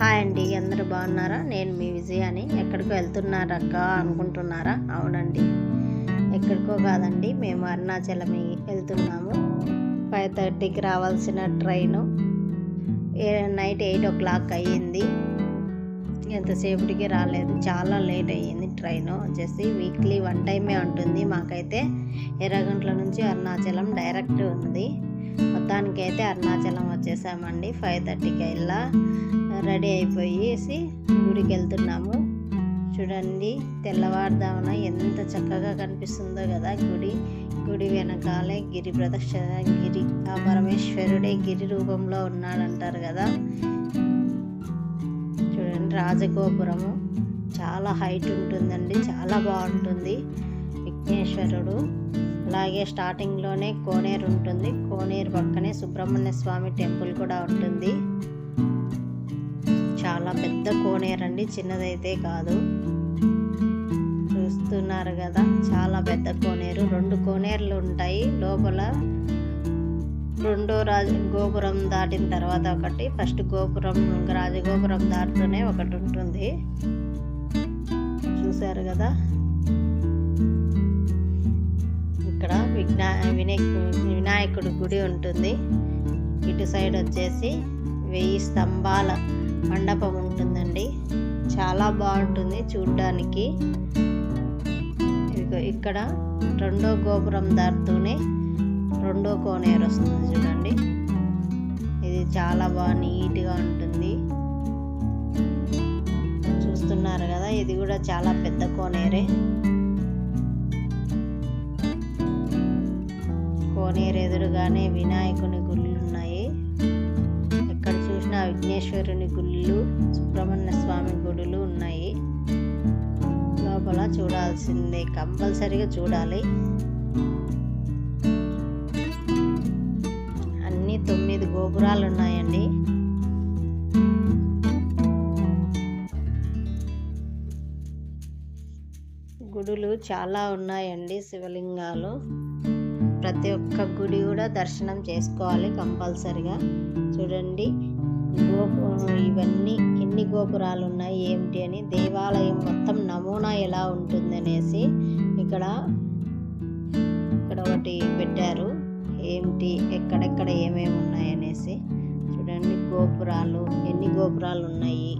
Hi అండి అందరూ బాగున్నారా? నేను మీ విజయాని. ఎక్కడికో వెళ్తున్నారక్క అనుకుంటున్నారా? అవునండి. ఎక్కడికో కాదండి మేము అరుణాచలం వెళ్తున్నాము. ఫైవ్ థర్టీకి రావాల్సిన train. Night eight o'clock అయ్యింది. ఎంతసేపటికి రాలేదు. చాలా లేట్ అయ్యింది ట్రైన్. వచ్చేసి వీక్లీ వన్ టైమే ఉంటుంది. మాకైతే ఎర్రగంట్ల నుంచి అరుణాచలం డైరెక్ట్ ఉంది. మొత్తానికి అయితే అరుణాచలం వచ్చేసామండి. ఫైవ్ థర్టీకి వెళ్ళా. రెడీ అయిపోయేసి గుడికి వెళ్తున్నాము చూడండి తెల్లవారుదామున ఎంత చక్కగా కనిపిస్తుందో కదా గుడి. గుడి వెనకాలే గిరి ప్రదక్షిణ గిరి ఆ పరమేశ్వరుడే గిరి రూపంలో ఉన్నాడంటారు కదా. చూడండి రాజగోపురము. చాలా హైట్ ఉంటుందండి చాలా బాగుంటుంది విఘ్నేశ్వరుడు. అలాగే స్టార్టింగ్లోనే కోనేరు ఉంటుంది. కోనేరు పక్కనే సుబ్రహ్మణ్య స్వామి టెంపుల్ కూడా ఉంటుంది. చాలా పెద్ద కోనేరు అండి చిన్నదైతే కాదు. చూస్తున్నారు కదా చాలా పెద్ద కోనేరు. రెండు కోనేరులు ఉంటాయి లోపల. రెండో రాజ గోపురం దాటిన తర్వాత ఒకటి ఫస్ట్ గోపురం రాజగోపురం దాటుతూనే ఒకటి ఉంటుంది. చూశారు కదా? ఇక్కడ విఘ్నా వినాయకు వినాయకుడి గుడి ఉంటుంది. ఇటు సైడ్ వచ్చేసి వెయ్యి స్తంభాల మండపం ఉంటుందండి. చాలా బాగుంటుంది చూడ్డానికి. ఇక్కడ రెండో గోపురం దాటుతూనే రెండో కోనేరు వస్తుంది చూడండి. ఇది చాలా బాగా నీట్గా ఉంటుంది. చూస్తున్నారు కదా ఇది కూడా చాలా పెద్ద కోనేరే. కోనేరు ఎదురుగానే వినాయకుని ఎక్కడ విఘ్నేశ్వరుని గుళ్ళు సుబ్రహ్మణ్య స్వామి గుడులు ఉన్నాయి. లోపల చూడాల్సిందే కంపల్సరీగా చూడాలి. అన్ని తొమ్మిది గోపురాలు ఉన్నాయండి గుడులు చాలా ఉన్నాయండి శివలింగాలు. ప్రతి ఒక్క గుడి కూడా దర్శనం చేసుకోవాలి కంపల్సరిగా. చూడండి గోపు ఇవన్నీ ఎన్ని గోపురాలు ఉన్నాయి ఏమిటి అని దేవాలయం మొత్తం నమూనా ఎలా ఉంటుందనేసి ఇక్కడ ఇక్కడ ఒకటి పెట్టారు. ఏమిటి ఎక్కడెక్కడ ఏమేమి ఉన్నాయి అనేసి చూడండి. గోపురాలు ఎన్ని గోపురాలు ఉన్నాయి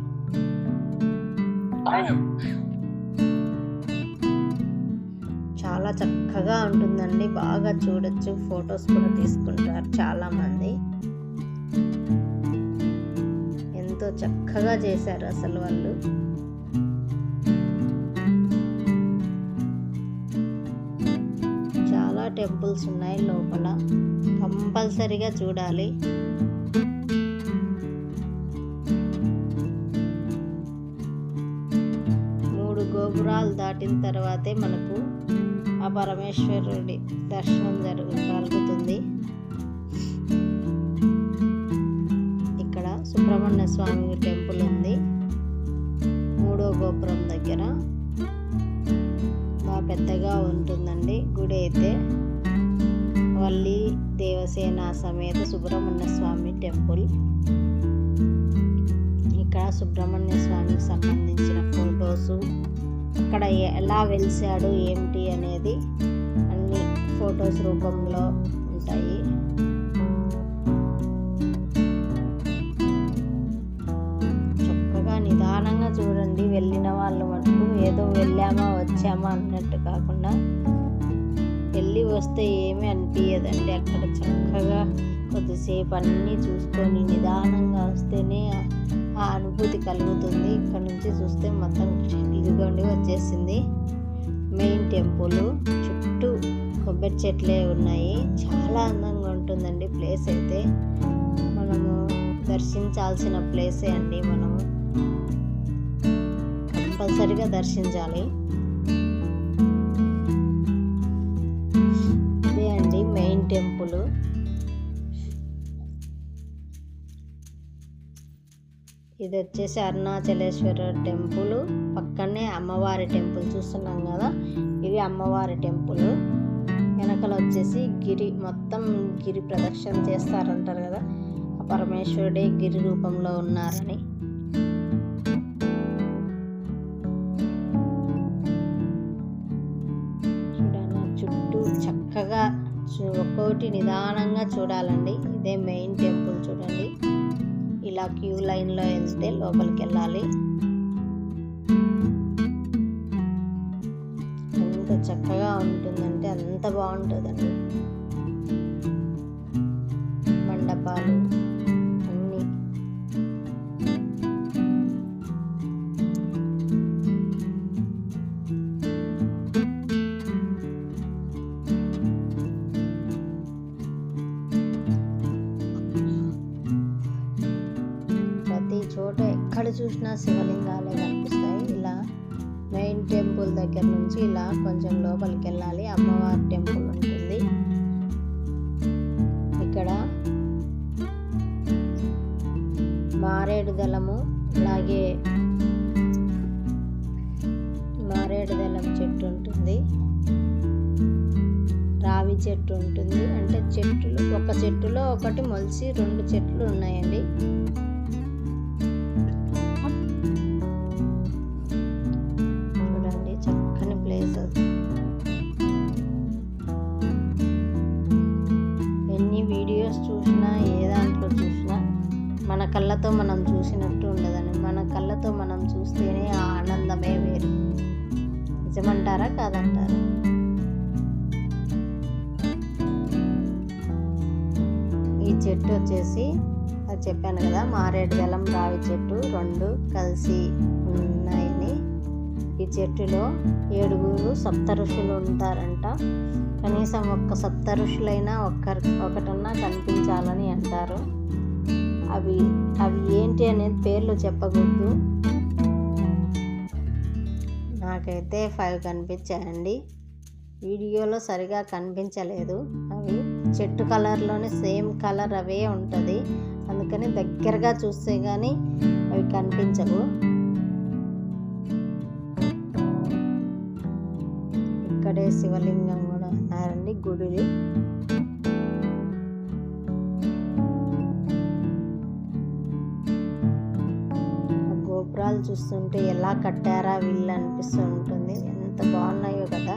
చాలా చక్కగా ఉంటుందండి. బాగా చూడొచ్చు. ఫొటోస్ కూడా తీసుకుంటారు చాలా చక్కగా చేశారు అసలు వాళ్ళు. చాలా టెంపుల్స్ ఉన్నాయి లోపల. కంపల్సరిగా చూడాలి. మూడు గోపురాలు దాటిన తర్వాతే మనకు ఆ పరమేశ్వరుడి దర్శనం జరుగు కలుగుతుంది సుబ్రహ్మణ్య స్వామి టెంపుల్ ఉంది. మూడో గోపురం దగ్గర. బాగా పెద్దగా ఉంటుందండి. గుడి అయితే వల్లి దేవసేన సమేత సుబ్రహ్మణ్య స్వామి టెంపుల్. ఇక్కడ సుబ్రహ్మణ్య స్వామికి సంబంధించిన ఫొటోసు. అక్కడ ఎలా వెలిసాడు ఏమిటి అనేది అన్ని ఫొటోస్ రూపంలో ఉంటాయి. చూడండి వెళ్ళిన వాళ్ళు మటుకు ఏదో వెళ్ళామా వచ్చామా అన్నట్టు కాకుండా వెళ్ళి వస్తే ఏమీ అనిపించదండి అక్కడ చక్కగా కొద్దిసేపు అన్నీ చూసుకొని నిదానంగా వస్తేనే ఆ అనుభూతి కలుగుతుంది. ఇక్కడ నుంచి చూస్తే మొత్తం ఇదిగోండి వచ్చేసింది. Main temple. చుట్టూ కొబ్బరి చెట్లే ఉన్నాయి. చాలా అందంగా ఉంటుందండి ప్లేస్ అయితే. మనము దర్శించాల్సిన ప్లేసే అండి మనము. కంపల్సరిగా దర్శించాలి. ఇదే అండి మెయిన్ టెంపుల్. ఇది వచ్చేసి అరుణాచలేశ్వర టెంపుల్. పక్కనే అమ్మవారి టెంపుల్ చూస్తున్నాం కదా ఇది అమ్మవారి టెంపుల్. వెనకల వచ్చేసి గిరి మొత్తం గిరి ప్రదక్షిణ చేస్తారంటారు కదా పరమేశ్వరుడే గిరి రూపంలో ఉన్నారని. ఒక్కోటి నిదానంగా చూడాలండి. ఇదే మెయిన్ టెంపుల్ చూడండి. ఇలా క్యూ లైన్లో వెళ్తే లోపలికి వెళ్ళాలి ఎంత చక్కగా ఉంటుందంటే అంత బాగుంటుందండి. శివలింగాలే కనిపిస్తాయి. ఇలా మెయిన్ టెంపుల్ దగ్గర నుంచి ఇలా కొంచెం లోపలికి వెళ్ళాలి అమ్మవారి టెంపుల్ ఉంటుంది. ఇక్కడ మారేడు దళము అలాగే మారేడు దళం చెట్టు ఉంటుంది. రావి చెట్టు ఉంటుంది. అంటే చెట్టులు ఒక చెట్టులో ఒకటి మొలిచి రెండు చెట్లు ఉన్నాయండి. కళ్ళతో మనం చూసినట్టు ఉండదని మన కళ్ళతో మనం చూస్తేనే ఆ ఆనందమే వేరు. నిజమంటారా కాదంటారా? ఈ చెట్టు వచ్చేసి అది చెప్పాను కదా మారేడు జలం రావి చెట్టు రెండు కలిసి ఉన్నాయని. ఈ చెట్టులో ఏడుగురు సప్త ఋషులు ఉంటారంట. కనీసం ఒక్క సప్త ఋషులైనా ఒక్కరి ఒకటన్నా కనిపించాలని అంటారు. అవి అవి ఏంటి అనేది పేర్లు చెప్పకూడదు. నాకైతే ఫైవ్ కనిపించాయండి. వీడియోలో సరిగా కనిపించలేదు. అవి చెట్టు కలర్లోనే సేమ్ కలర్ అవే ఉంటుంది. అందుకని దగ్గరగా చూస్తే కానీ అవి కనిపించవు. ఇక్కడే శివలింగం కూడా ఉన్నారండి గుడిది. గోపురాలు చూస్తుంటే ఎలా కట్టారా వీళ్ళు అనిపిస్తూ ఉంటుంది. ఎంత బాగున్నాయో కదా.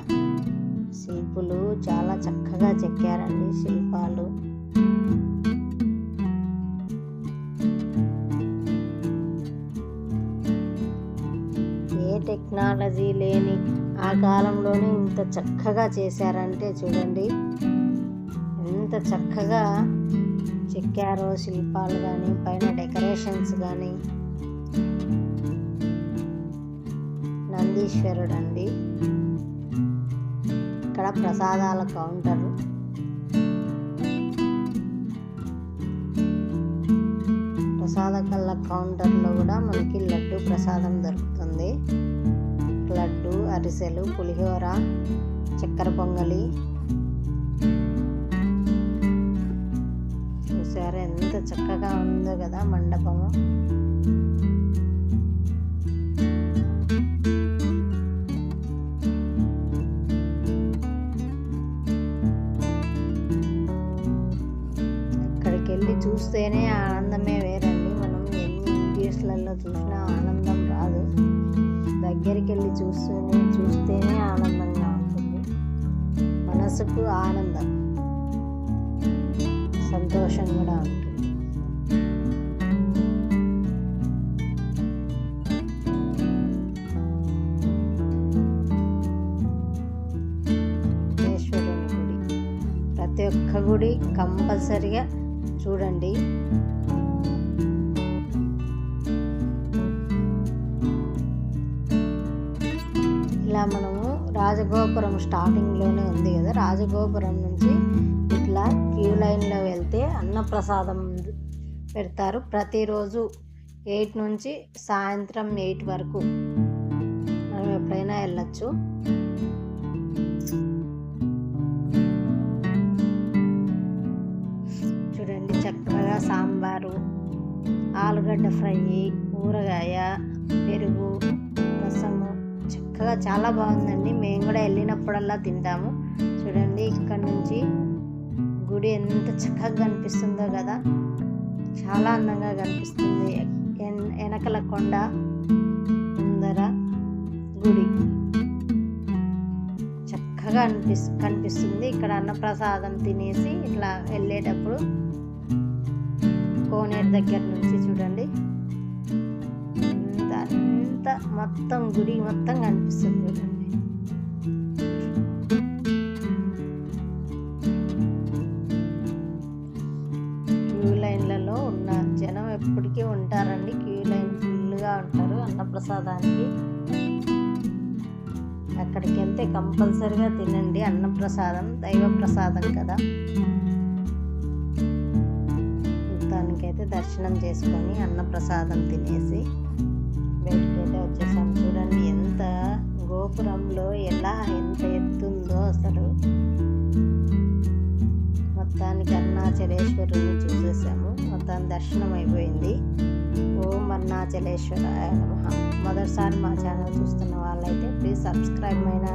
శిల్పులు చాలా చక్కగా చెక్కారండి శిల్పాలు. ఏ టెక్నాలజీ లేని ఆ కాలంలోనే ఇంత చక్కగా చేశారంటే చూడండి. ఎంత చక్కగా చెక్కారో శిల్పాలు కానీ పైన డెకరేషన్స్ కానీ నందీశ్వరుడు అండి ఇక్కడ ప్రసాదాల కౌంటర్. ప్రసాద కళ్ళ కౌంటర్లో కూడా మనకి లడ్డు ప్రసాదం దొరుకుతుంది. లడ్డు అరిసెలు పులిహోర చక్కెర పొంగలి. చూసారా ఎంత చక్కగా ఉందో కదా మండపము. వెళ్ళి చూస్తేనే ఆనందమే వేరండి. మనం ఎన్ని వీడియోస్లలో చూసినా ఆనందం రాదు. దగ్గరికి వెళ్ళి చూస్తూనే చూస్తేనే ఆనందంగా ఉంటుంది. మనసుకు ఆనందం. సంతోషం కూడా ఉంటుంది. ప్రతి ఒక్క గుడి కంపల్సరిగా చూడండి. ఇలా మనము రాజగోపురం స్టార్టింగ్లోనే ఉంది కదా. రాజగోపురం నుంచి ఇట్లా క్యూ లైన్లో వెళ్తే అన్నప్రసాదం పెడతారు. ప్రతిరోజు ఎయిట్ నుంచి సాయంత్రం ఎయిట్ వరకు మనం ఎప్పుడైనా వెళ్ళచ్చు. సాంబారు ఆలుగడ్డ ఫ్రై ఊరగాయ పెరుగు రసము. చక్కగా చాలా బాగుందండి. మేము కూడా వెళ్ళినప్పుడల్లా తింటాము. చూడండి ఇక్కడ నుంచి గుడి ఎంత చక్కగా కనిపిస్తుందో కదా. చాలా అందంగా కనిపిస్తుంది. ఎన్- వెనకల కొండ ముందర గుడి. చక్కగా చక్కగా అనిపిస్ కనిపిస్తుంది. ఇక్కడ అన్నప్రసాదం తినేసి ఇట్లా వెళ్ళేటప్పుడు కోనేరు దగ్గర నుంచి చూడండి. ఇంత అంత మొత్తం గుడి మొత్తం కనిపిస్తుంది చూడండి. క్యూ లైన్లలో ఉన్న జనం ఎప్పటికీ ఉంటారండి. క్యూ లైన్ ఫుల్గా ఉంటారు అన్నప్రసాదానికి. అక్కడికి వెళ్తే కంపల్సరిగా తినండి అన్నప్రసాదం దైవ ప్రసాదం కదా. మొత్తానికైతే దర్శనం చేసుకొని అన్నప్రసాదం తినేసి బయటకైతే వచ్చేసాం. చూడండి ఎంత గోపురంలో ఎలా ఎంత ఎత్తుందో అసలు. మొత్తానికి అరుణాచలేశ్వరుని చూసేసాము. మొత్తానికి దర్శనం అయిపోయింది. ఓం అరుణాచలేశ్వరాయ నమ. మొదటిసారి మా ఛానల్ చూస్తున్న వాళ్ళైతే ప్లీజ్ సబ్స్క్రైబ్ అయినా